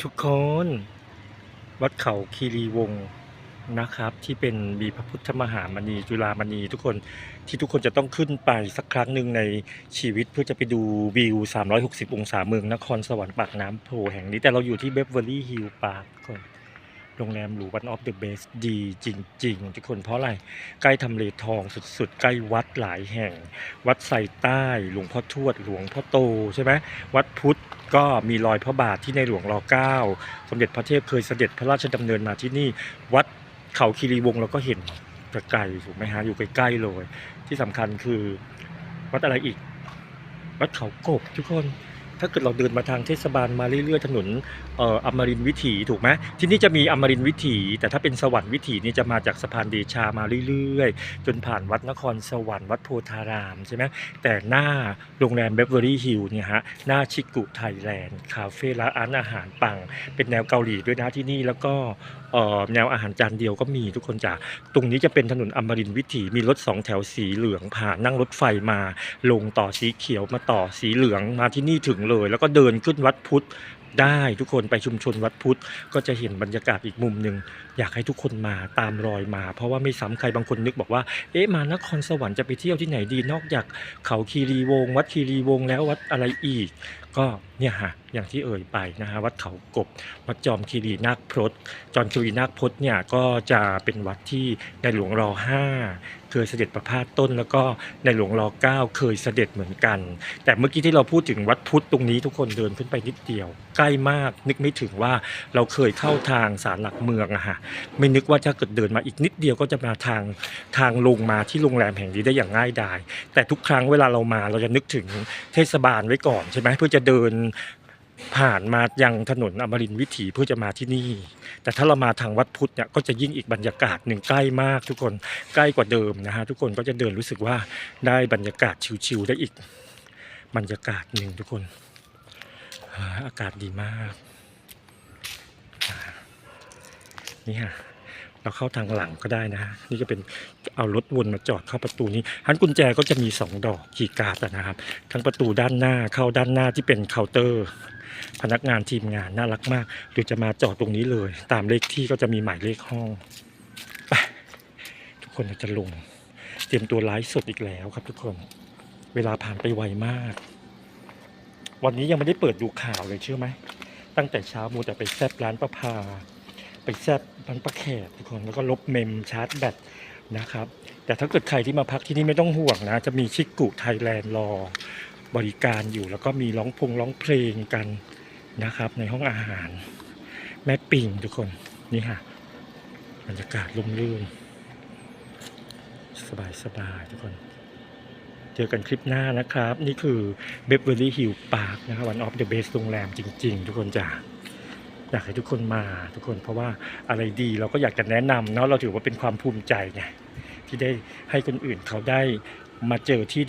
ทุกคน วัดเขาคีรีวงศ์นะครับ ที่เป็นมีพระพุทธมหามณีจุฬามณีทุกคนที่ทุกคนจะต้องขึ้นไปสักครั้งหนึ่งในชีวิตเพื่อจะไปดูวิว 360 องศาเมืองนครสวรรค์ปากน้ำโพแห่งนี้แต่เราอยู่ที่เบเวอร์ลี่ฮิลล์ปาร์คคน โรงแรมหรูวันออฟเดอะเบสดีจริง ๆ ทุกคนเพราะอะไร ใกล้ทำเลทองสุดๆ ใกล้วัดหลายแห่ง วัดไซใต้ หลวงพ่อทวด หลวงพ่อโตใช่ไหมวัดพุทธก็มีรอยพระบาทที่ในหลวงรอเก้าสมเด็จพระเทพเคยเสด็จพระราชดำเนินมาที่นี่ วัดเขาคีรีวงเราก็เห็นไกลๆถูกไหมฮะอยู่ใกล้ๆเลย ที่สำคัญคือวัดอะไรอีก วัดเขากบทุกคน ถ้าเกิดเราเดินมาทางเทศบาลมาเรื่อยๆถนนเอ่ออมรินทร์วิถีถูกไหมที่นี่จะมีอมรินทร์วิถี แต่ถ้าเป็นสวรรค์วิถีนี่จะมาจากสะพานเดชามาเรื่อยๆ จนผ่านวัดนครสวรรค์วัดโพธารามใช่ไหมแต่หน้าโรงแรมเบเวอรี่ฮิลล์เนี่ยฮะหน้าชิกุไทยแลนด์คาเฟ่ร้านอาหารปัง เป็นแนวเกาหลีด้วยนะที่นี่แล้วก็เอ่อแนวอาหารจานเดียวก็มีทุกคนจ้ะตรงนี้จะเป็นถนนอมรินทร์วิถีมีรถสองแถวสีเหลืองผ่านนั่งรถไฟมา ลงต่อสีเขียวมาต่อสีเหลืองมาที่นี่ถึงเลยแล้วก็เดินขึ้นวัดพุทธได้ทุกคนไปชุมชนวัดพุทธก็จะเห็นบรรยากาศอีกมุมหนึ่งอยากให้ทุกคนมาตามรอยมา เพราะว่าไม่ซ้ำใครบางคนนึกบอกว่า เอ๊ะมานครสวรรค์จะไปเที่ยวที่ไหนดีนอกจากเขาคีรีวงศ์วัดคีรีวงศ์แล้ววัดอะไรอีก ก็ เนี่ยฮะอย่างที่เอ่ยไปนะฮะวัดเขากบวัดจอมคีรีนาคพรตจอมคีรีนาคพรตเนี่ยก็จะเป็นวัดที่ในหลวงรอห้าเคยเสด็จประพาสต้น แล้วก็ในหลวงรอเก้าเคยเสด็จเหมือนกัน แต่เมื่อกี้ที่เราพูดถึงวัดพุทธตรงนี้ทุกคนเดินขึ้นไปนิดเดียว ใกล้มากนึกไม่ถึงว่าเราเคยเข้าทางสารหลักเมืองอะฮะไม่นึกว่าถ้าเกิดเดินมาอีกนิดเดียวก็จะมาทางทางลงมาที่โรงแรมแห่งนี้ได้อย่างง่ายดายแต่ทุกครั้งเวลาเรามาเราจะนึกถึงเทศบาลไว้ก่อนใช่ไหมเพื่อจะเดินผ่านมายังถนนอมรินวิถีเพื่อจะมาที่นี่ แต่ถ้าเรามาทางวัดพุทธเนี่ยก็จะยิ่งอีกบรรยากาศหนึ่งใกล้มากทุกคนใกล้กว่าเดิมนะฮะทุกคนก็จะเดินรู้สึกว่าได้บรรยากาศชิวๆได้อีกบรรยากาศหนึ่งทุกคนอากาศดีมากนี่ฮะ เราเข้าทางหลังก็ได้นะฮะนี่ก็เป็นเอารถวนมาจอดเข้าประตูนี้ฮันกุญแจก็จะมีสองดอกคีย์การ์ดนะครับ ทั้งประตูด้านหน้าเข้าด้านหน้าที่เป็นเคาน์เตอร์ พนักงานทีมงานน่ารักมากหรือจะมาจอดตรงนี้เลย ตามเลขที่ก็จะมีหมายเลขห้องทุกคนจะลง เตรียมตัวไลฟ์สดอีกแล้วครับ ทุกคนเวลาผ่านไปไวมาก วันนี้ยังไม่ได้เปิดดูข่าวเลยเชื่อไหมตั้งแต่เช้ามูแต่ไปแซบร้านประพา ไปแซบร้านประแขกทุกคนแล้วก็ลบเมมชาร์จแบตนะครับ แต่ถ้าเกิดใครที่มาพักที่นี่ไม่ต้องห่วงนะ จะมีชิกุไทยแลนด์รอบริการอยู่ แล้วก็มีร้องพงร้องเพลงกันนะครับ ในห้องอาหาร แม่ปิ่งทุกคนนี่ค่ะบรรยากาศร่มรื่น สบายสบายทุกคน เจอกันคลิปหน้านะครับ นี่คือเบเวอร์ลี่ฮิลล์พาร์คนะครับวันออฟเดอะเบสโรงแรมจริง ๆ ทุกคนจ้า อยากให้ทุกคนมาทุกคนเพราะว่าอะไรดีเราก็อยากจะแนะนำเนาะเราถือว่าเป็นความภูมิใจไงที่ได้ให้คนอื่นเขาได้มาเจอที่